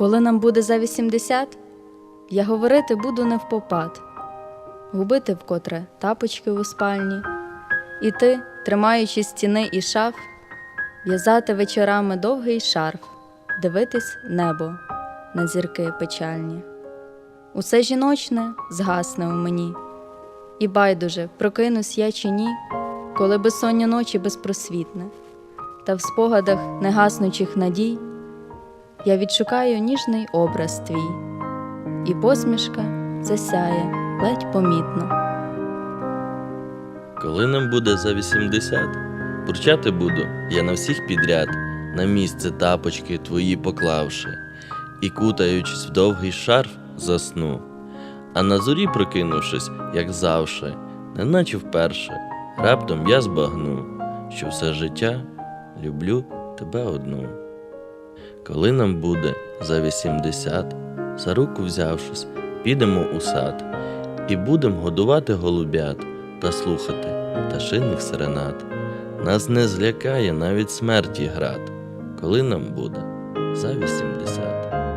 Коли нам буде за 80, я говорити буду не впопад, губити вкотре тапочки у спальні, і ти, тримаючи стіни і шаф, в'язати вечорами довгий шарф, дивитись небо на зірки печальні. Усе жіночне згасне у мені, і байдуже, прокинусь я чи ні, коли безсоння ночі безпросвітне, та в спогадах негаснучих надій я відшукаю ніжний образ твій, і посмішка засяє ледь помітно. Коли нам буде за 80, бурчати буду я на всіх підряд, на місце тапочки твої поклавши, і кутаючись в довгий шарф, засну. А на зорі, прокинувшись, як завше, неначе вперше, раптом я збагну, що все життя люблю тебе одну. Коли нам буде за 80, за руку взявшись, підемо у сад і будем годувати голубят та слухати пташиних серенад. Нас не злякає навіть смерті град, коли нам буде за 80.